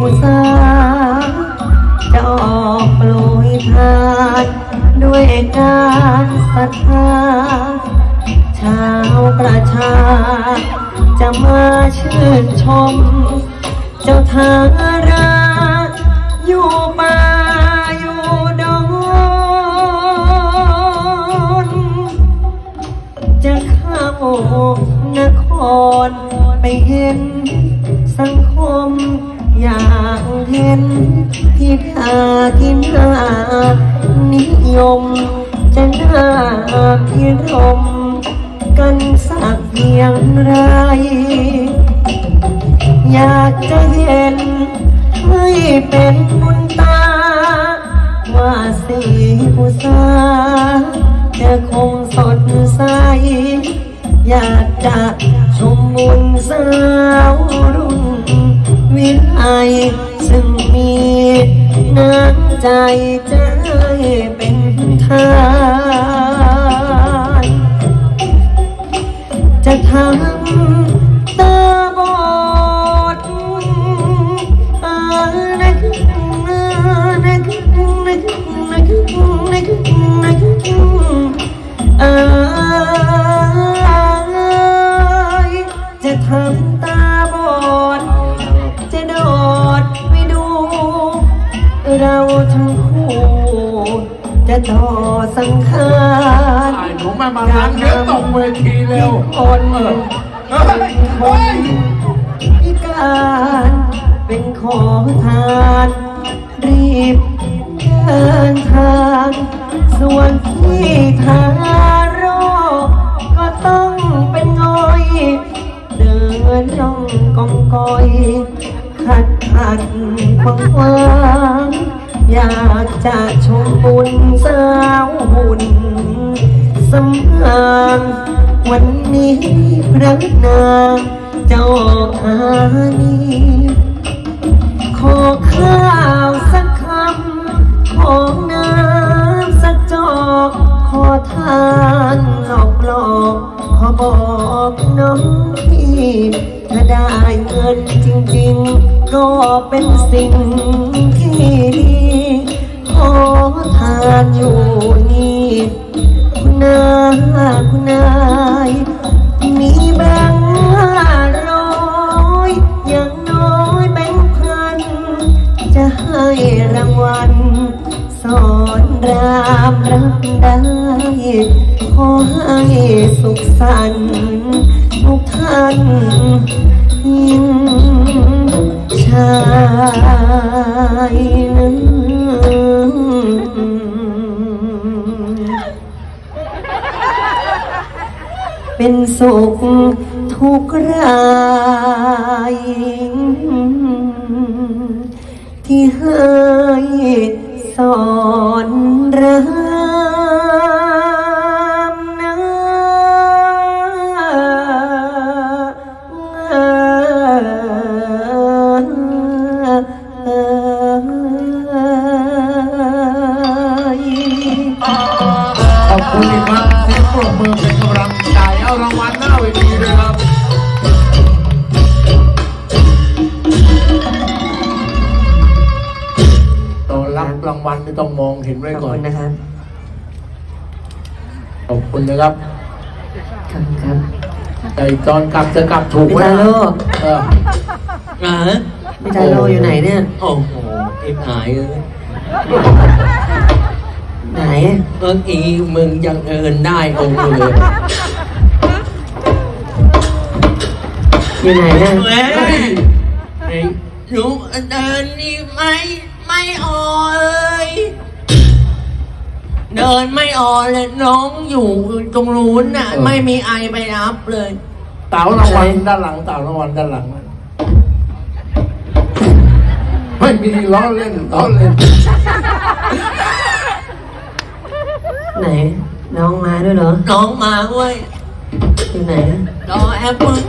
อุตสาดอกโปรยทานด้วยการศรัทธาชาวประชา จะมาชื่นชม เจ้าทาราอยู่ป่าอยู่ดอนจะเข้านครไปเห็นสังคม็นที่ทาที่นานิยม จะน่าพิรม กันสักเพียงไร อยากจะเห็นให้เป็นบุญตา ว่าสีอุตสาจะคงสดใส อยากจะชมบุญสาวรุ่น วิไลซึ่งมีน้ำใจจะให้เป็นทานจะทำ เราทั้งคู่จะต่อสังขารไอ้หนูมามาล้างเยอะตรงเวทีเร็วคนเออเฮ้ยเฮ้ยพิการเป็นขอทาน รีบเดินทาง ส่วนที่ทาร ดขวางขวางอยากจะชมบุญสาวบุญสำราญวันนี้พระนางเจ้าอานีขอข้าวสักคำ ขอน้ำสักจอก ขอทานหลอกหลอก ขอบอกน้องพี่ ถ้าได้เงินจริงๆ ก็เป็นสิ่งที่ดีขอทานอยู่นี่คุณนายคุณนาย ได้ ขอให้สุขสันต์ทุกท่านยิ่งชายนั้นเป็นสุขทุกรายที่ให้ ไม่ต้องมองเห็นไว้ขอบก่อน คุณนะครับ ขอบคุณนะครับ ขอบคุณครับแต่ตอนกลับจะกลับถูกไหมพี่ตาโลเอออ่าพี่จาโลอยู่ไหนเนี่ย โอ้โหไอ้หายเลยไหน เมื่อกี้มึงยังเอินได้องค์เลยอยู่ไหนเนี่ยเฮ้ยไอ้หนูเดินนี่ไม่ไม่ออกเลย เดินไม่ออกเลยน้องอยู่ตรงนู้นน่ะ ไม่มีไอไปรับเลยเต๋ารางวัลด้านหลังเต๋ารางวัลด้านหลังนะไม่มีล้อเล่นล้อเล่นไหน น้องมาด้วยเหรอน้องมาเว้ยอยู่ไหนนะรอแอปเปิ้ล